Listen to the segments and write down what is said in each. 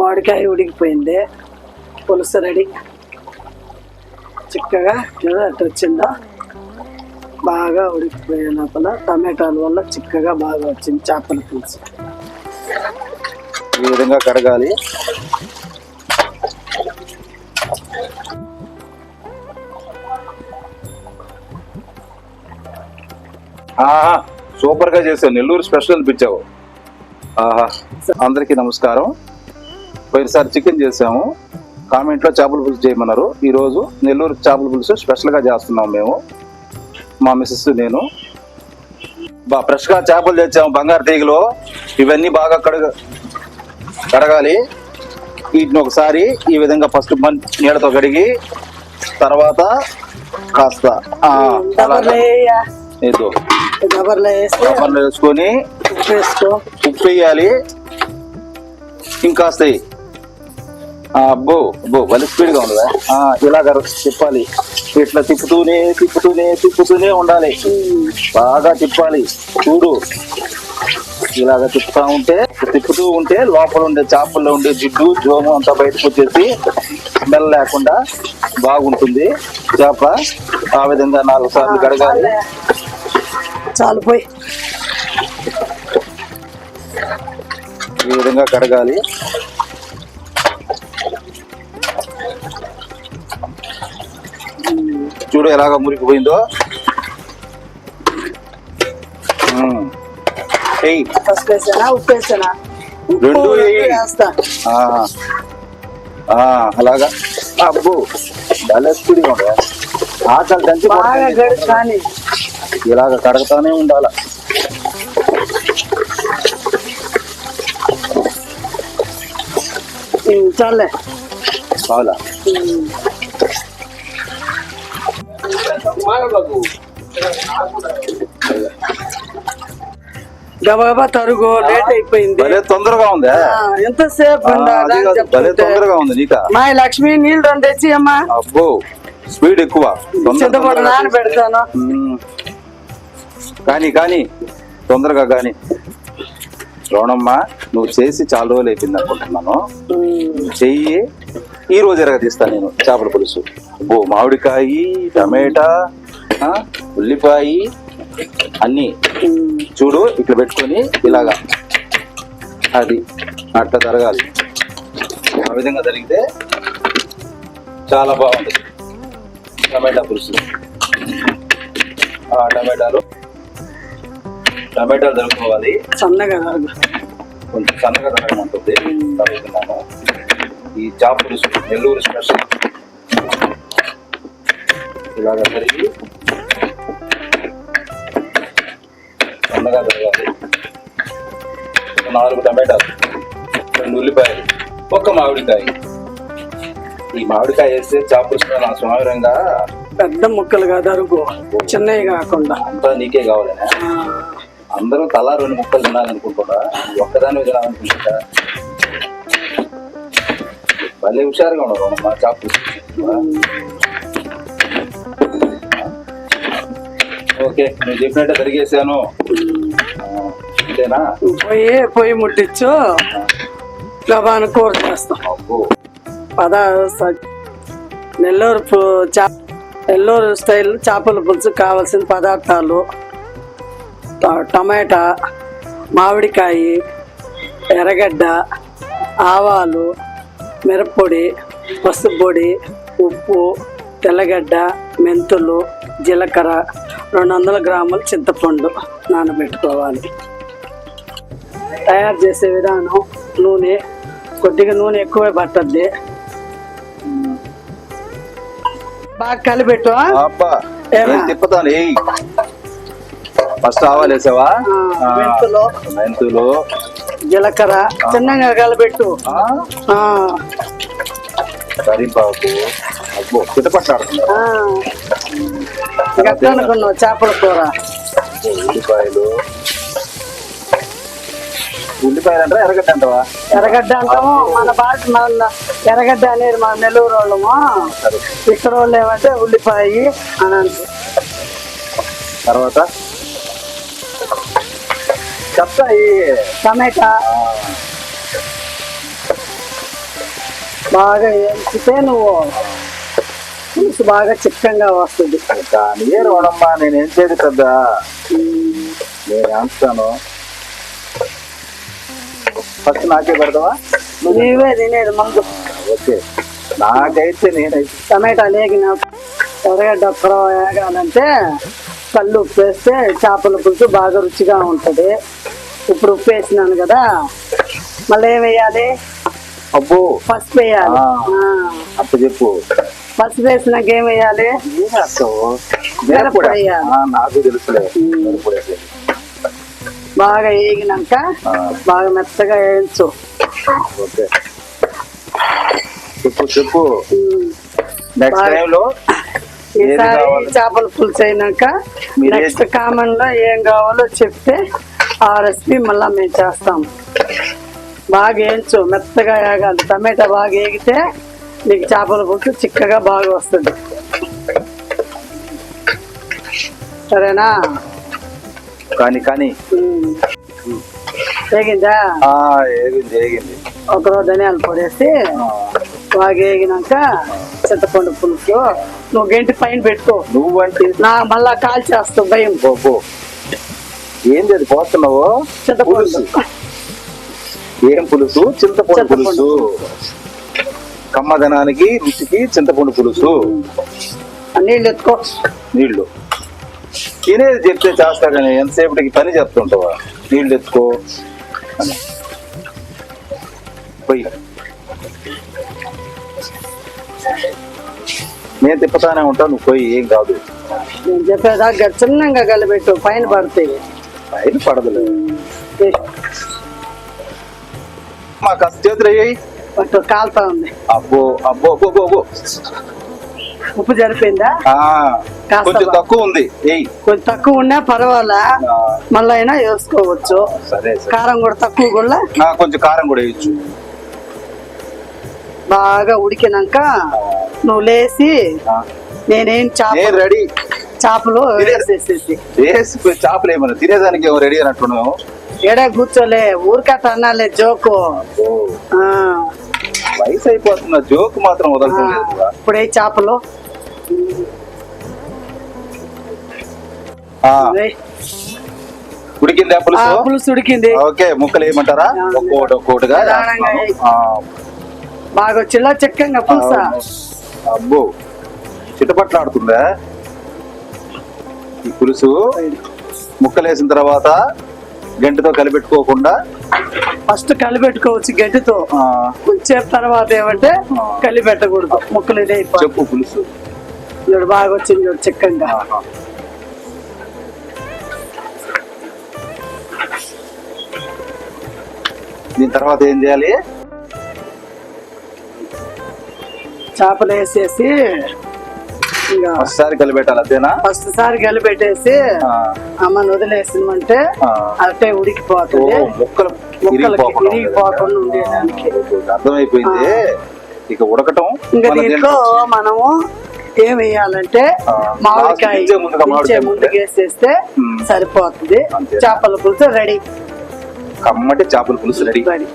మామిడికాయ ఉడికిపోయింది. పులుసు రెడీ. చిక్కగా చూడు వచ్చిందా? బాగా ఉడికిపోయే లోపల టమాటాల వల్ల చిక్కగా బాగా వచ్చింది చేపల పులుసు. ఈ విధంగా కడగాలి ఆహా సూపర్గా చేసావు. నెల్లూరు స్పెషల్ అనిపించావు. ఆహా అందరికీ నమస్కారం. పోయినసారి చికెన్ చేసాము. కామెంట్లో చేపల పులుసు చేయమన్నారు. ఈ రోజు నెల్లూరు చేపల పులుసు స్పెషల్గా చేస్తున్నాం మేము. మా మిస్సెస్ నేను. బా ఫ్రెష్గా చేపలు తెచ్చాము బంగారు తీగలు. ఇవన్నీ బాగా కడగ కడగాలి. వీటిని ఒకసారి ఈ విధంగా ఫస్ట్ మన్ నీళ్ళతో కడిగి తర్వాత కాస్త ఏదో వేసుకొని ఉప్పు వేయాలి. ఇంకాస్త వేయి. ఆ, అబ్బో అబ్బో భలే స్పీడ్గా ఉంది ఇలాగ తిప్పాలి. ఇట్లా తిప్పుతూనే తిప్పుతూనే తిప్పుతూనే ఉండాలి. బాగా తిప్పాలి. చూడు. ఇలాగ తిప్పుతా ఉంటే తిప్పుతూ ఉంటే లోపల ఉండే చేపల్లో ఉండే జిడ్డు జోము అంతా బయటకు వచ్చేసి స్మెల్ లేకుండా బాగుంటుంది. చేప ఆ విధంగా నాలుగు సార్లు కడగాలి. చాలు పోయి. ఈ విధంగా కడగాలి. చూడు ఎలాగ మురికిపోయిందో పసుపు వేసానా ఉప్పు వేసానా రెండు అలాగా. అబ్బో ఉండదా ఆకలి దంచి ఇలాగ కడగతానే ఉండాల? చాలే. ఉమ్. గబగబా తరుగు లేట్ అయిపోయింది. భలే తొందరగా ఉందా? ఎంతసేపు ఆ, ఉండాలా అది అని కాదు, భలే చెప్తుంటే. తొందరగా ఉంది నీక? మా లక్ష్మి నీళ్ళు రెండు తెచ్చి అమ్మా. అబ్బో స్పీడ్ ఎక్కువ. తొందర చింతపండు తొందరగా నాన పెడతాను. కానీ కానీ తొందరగా కానీ. రోణమ్మ నువ్వు చేసి చాలా రోజులు అయిపోయింది అనుకుంటున్నాను. చెయ్యి ఈ రోజు ఎరగదీస్తా నేను చేపల పులుసు. అబ్బో మామిడికాయ టమాటా ఉల్లిపాయ అన్నీ. చూడు ఇట్లా పెట్టుకొని ఇలాగా. అది అట్లా జరగాలి ఆ విధంగా జరిగితే చాలా బాగుంది. టమాటా పులుసు. ఆ టమాటాలు. టమాటాలు జరుపుకోవాలి సన్నగా కొంచెం సన్నగా తరుగుతున్నాను ఈ చేప పులుసు నెల్లూరు స్పెషల్ ఇలాగా సన్నగా తరగాలి ఒక నాలుగు టమాటాలు రెండు ఉల్లిపాయలు ఒక్క మామిడికాయ. ఈ మామిడికాయ వేస్తే చేప పులుసు నా స్వామిరంగా పెద్ద ముక్కలుగా తరుగు చిన్నవి కాకుండా. అంతా నీకే కావాలనే? అందరూ తలా రెండు ముక్కలు తినాలనుకుంటున్నా ఒక్కదాని తినాలనుకుంటా భలే హుషారుగా ఉన్నారు. మా చాపు ఓకే నువ్వు చెప్పినట్టే తిరిగేసాను ఆ, అంతేనా? పొయ్యి పొయ్యి ముట్టించు గబాను కూర చేస్తాం. పద నెల్లూరు చా నెల్లూరు స్టైల్ చేపల పులుసు కావాల్సిన పదార్థాలు. టమాటా మామిడికాయ ఎర్రగడ్డ ఆవాలు మిరప్పొడి పసుపు పొడి ఉప్పు తెల్లగడ్డ మెంతులు జీలకర్ర రెండు వందల గ్రాముల చింతపండు నానబెట్టుకోవాలి. తయారు చేసే విధానం నూనె కొద్దిగా నూనె ఎక్కువే పట్టద్ది. బాగా కలిపెట్టు తిప్పుతాను ఫస్ట్ ఆవాలు వేసావా? ఆ, ఆ, మెంతులు. మెంతులు. జీలకర్ర చిన్నగా ఆ, కరివేపాకు అనుకున్నావు చేపల కూర? ఉల్లిపాయలు. ఉల్లిపాయలు అంటారా ఎర్రగడ్డ అంటావా? ఎర్రగడ్డ అంటాము. మన భాష మన ఎర్రగడ్డ అనేది మన నెల్లూరు వాళ్ళము. ఇక్కడ వాళ్ళు ఏమంటే ఉల్లిపాయ అని తర్వాత? చెప్తాయి టమాటా బాగా వేయించితే నువ్వు పులుసు బాగా చిక్కంగా వస్తుంది కానీ ఏ రోడమ్మా నేను ఏం చేయదు పెద్ద నేను వేస్తాను ఫస్ట్ నాకే పెడతావా నీవే తినేది ముందు ఓకే నాకైతే నేనైతే టమాటా లేగిన ఎర్రగడ్డ ఫ్రై వేగాలంటే కళ్ళు ఉప్పు వేస్తే చేపల పులుసు బాగా రుచిగా ఉంటుంది. ఇప్పుడు ఉప్పు వేసినాను కదా. మళ్ళీ ఏం వేయాలి? అబ్బో. పసుపు వేయాలి. అప్ప చెప్పు. పసుపు వేసినాక ఏం వేయాలి? నాకు తెలుసులే. బాగా వేగినాక బాగా మెత్తగా వేయించు. ఓకే. చెప్పు చెప్పు. నెక్స్ట్ ఈసారి? చేపల పులుసు అయినాక నెక్స్ట్ కామన్లో ఏం కావాలో చెప్తే ఆ రెసిపీ మళ్ళా మేము చేస్తాం. బాగా వేయించు మెత్తగా వేగాలి టమాటా బాగా వేగితే నీకు చేపల పులుసు చిక్కగా బాగా వస్తుంది. సరేనా? కానీ కానీ. వేగిందా ఒకరోజు ధనియాల పొడి వేసి ఆ, బాగా వేగినాక చింతపండు పులుసు నువ్వు గంటి పైన పెట్టుకో. నువ్వంటే నా మళ్ళా కాల్ చేస్తావు భయం. బాబో. ఏంది అది పోతున్నావు? చింతపండు. పులుసు. ఏం పులుసు? చింతపండు పులుసు. కమ్మదనానికి రుచికి చింతపండు పులుసు. నీళ్ళు ఎత్తుకో. నీళ్ళు తినేది చెప్తే చేస్తా కానీ ఎంతసేపటికి పని చెప్తుంటావా నీళ్ళు ఎత్తుకో. పోయి. నేను తిప్పుతానే ఉంటాను నువ్వు పోయి ఏం కాదు. నేను చెప్పేదాకా చిన్నగా కలిపెట్టు పైన పడతాయి. పైన పడదులే. ఏ, మా కాస్త చేతులు అయ్యాయి? పట్టు కాలుతా ఉంది. అబ్బో అబ్బో అబ్బో అబ్బో, అబ్బో ఉప్పు కాస్త కొంచెం తక్కువ ఉంది. ఏయ్. కొంచెం తక్కువ ఉన్నా పర్వాలా? మళ్ళీ అయినా వేసుకోవచ్చు. కారం కూడా తక్కువ కూడా? కొంచెం కారం కూడా వేయచ్చు. బాగా ఉడికినాక నువ్వు లేసి నేనేం చేప రెడీ. చేపలు వేసేసేసి. చేపలు ఏమన్నా తినేదానికి రెడీ అన్నట్టున్నావు ఎడే కూర్చోలే ఊరికట్ట అన్నాలే జోకు. వయసు అయిపోతున్న జోక్ మాత్రం ఆ, వదలటం లేదు కదా. ఇప్పుడే చేపలు. ఉడికిందా పులుసు? పులుసు ఉడికింది. ఓకే ముక్కలు ఏమంటారా ఒక్కోటి ఒక్కోటిగా బాగా వచ్చిలా చిక్కంగా పులుసా అబ్బో చిటపట్లాడుతుందా? ఈ పులుసు ముక్కలు వేసిన తర్వాత గంటతో కలిపెట్టుకోకుండా? ఫస్ట్ కలిపెట్టుకోవచ్చు గడ్డితో కొంచెం తర్వాత ఏమంటే కలిపెట్టకూడదు. ముక్కలు ఇదే చెప్పు పులుసు. చూడు బాగా వచ్చింది చూడు చిక్కంగా. దీని తర్వాత ఏం చేయాలి? చేపలు వేసేసి ఒకసారి కలిపెట్టాలి అంతేనా ఫస్ట్ సారి కలిపెట్టేసి అమ్మని వదిలేసినమంటే. అట్టే ఉడికిపోతుంది. ముక్కలు ఇరిగిపోకుండా ఉండేదానికి. అర్థమైపోయింది. ఇక ఉడకటం ఇంకా దీంట్లో మనము ఏం వేయాలంటే మామిడికాయ ముందుకు వేసేస్తే. సరిపోతుంది. చేపల పులుసు రెడీ. కమ్మటి చేపల పులుసు రెడీ. రెడీ.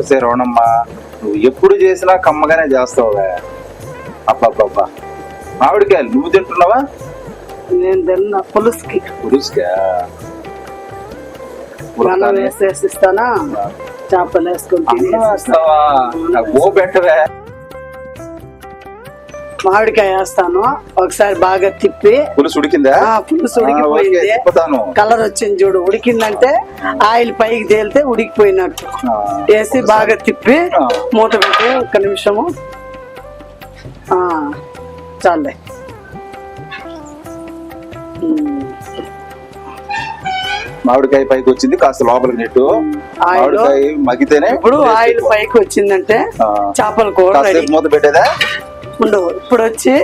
వస్తే రోణమ్మ నువ్వు ఎప్పుడు చేసినా కమ్మగానే చేస్తావుగా అబ్బబ్బబ్బా. మామిడికాయలు నువ్వు తింటున్నావా? నేను తిన్న. పులుసుకి. పులుసుగా అన్నం వేసేసి ఇస్తానా? చేపలు నాకు ఓ పెట్టవే మామిడికాయ వేస్తాను. ఒకసారి బాగా తిప్పి. పులుసు ఉడికిందా? పులుసు ఉడికిపోయింది. కలర్ వచ్చింది చూడు ఉడికిందంటే ఆయిల్ పైకి తేలితే ఉడికిపోయినట్టు. వేసి బాగా తిప్పి. మూత పెట్టి ఒక్క నిమిషము. ఆ, చాలే. మామిడికాయ పైకి వచ్చింది కాస్త లోపలికి నెట్టు. మామిడికాయ మగ్గితేనే ఇప్పుడు ఆయిల్. పైకి వచ్చిందంటే. చేపల కూర కాసేపు మూత పెట్టేదా? ఉండు ఇప్పుడు వచ్చి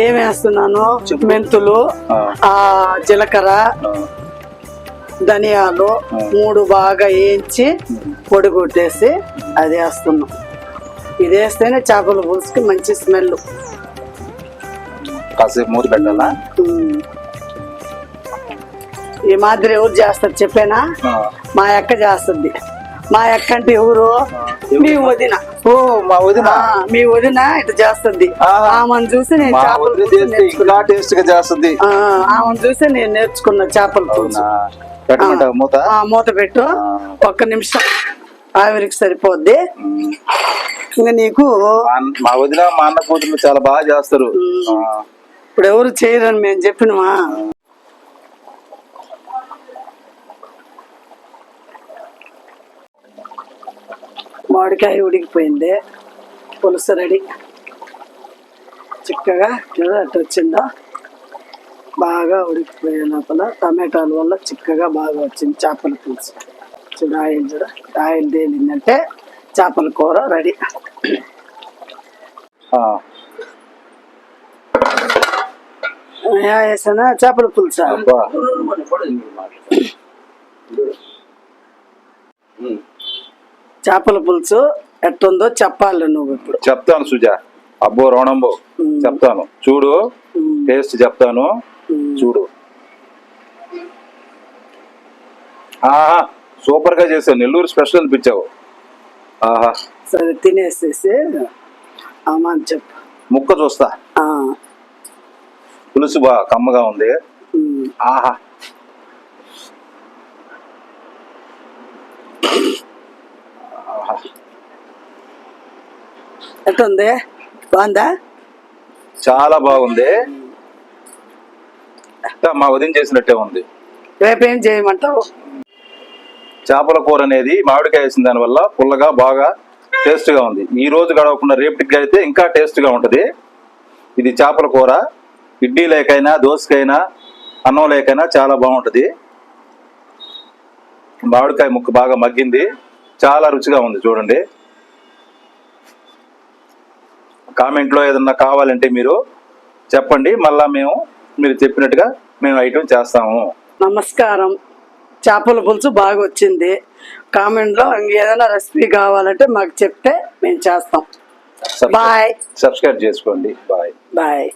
ఏం వేస్తున్నాను? చెప్పు. మెంతులు ఆ. జీలకర్ర ధనియాలు. మూడు బాగా వేయించి పొడి కొట్టేసి అది వేస్తున్నాం. ఇది వేస్తేనే చేపల పులుసుకి మంచి స్మెల్ కాసేపు మూత పెట్టాలా? ఈ మాదిరి ఎవరు చేస్తారు చెప్పానా? మా అక్క చేస్తుంది. మా అక్కంటి ఎవరు? మీ వదిన. ఓ మా వదిన. మీ వదిన ఇటు చేస్తుంది. ఆమెను చూసి నేను చేపల టేస్ట్గా చేస్తుంది. ఆ, ఆమెను చూసి నేను నేర్చుకున్న చేపల మూత? ఆ, మూత పెట్టు. ఒక్క నిమిషం. ఆవిరికి సరిపోద్ది. ఇంకా నీకు మా వదిన మా అన్న కూతురు చాలా బాగా చేస్తారు. ఇప్పుడు ఎవరు చేయరని మేము చెప్పినమా? మామిడికాయ ఉడికిపోయింది పులుసు రెడీ చిక్కగా అటు వచ్చిందా బాగా ఉడికిపోయే లోపల టమాటాల వల్ల చిక్కగా బాగా వచ్చింది చేపల పులుసు చూడు ఆయిల్ చూడ ఆయిల్ తేలిందంటే చేపల కూర రెడీ ఆ, వేసానా చేపల పులుసా అబ్బా. చేపల పులుసు ఎట్టుందో చెప్పాలి నువ్వు ఇప్పుడు. చెప్తాను సుజా. అబ్బో రోణంబో చెప్తాను. చూడు టేస్ట్ చెప్తాను. చూడు. ఆహా సూపర్గా చేసావు. నెల్లూరు స్పెషల్ అనిపించావు. ఆహా. సరే తినేసేసి అమ్మా అని చెప్పు. ముక్క చూస్తా. పులుసు బా కమ్మగా ఉంది. ఆహా. ఎట్టుంది బాగుందా? చాలా బాగుంది. మా వదిన చేసినట్టే ఉంది. రేపేం చేయమంటావు? చేపల కూర అనేది మామిడికాయ వేసిన దానివల్ల పుల్లగా బాగా టేస్ట్గా ఉంది. ఈ రోజు గడవకుండా రేపటికి అయితే ఇంకా టేస్ట్గా ఉంటది. ఇది చేపల కూర. ఇడ్లీ లేకైనా దోసకైనా అన్నం లేకైనా చాలా బాగుంటది. మామిడికాయ ముక్క బాగా మగ్గింది. చాలా రుచిగా ఉంది చూడండి. కామెంట్లో ఏదన్నా కావాలంటే మీరు చెప్పండి. మళ్ళా మేము మీరు చెప్పినట్టుగా మేము ఐటమ్ చేస్తాము. నమస్కారం. చేపల పులుసు బాగా వచ్చింది కామెంట్లో ఇంకేదైనా రెసిపీ కావాలంటే మాకు చెప్తే మేము చేస్తాం. బాయ్ సబ్స్క్రైబ్ చేసుకోండి. Bye bye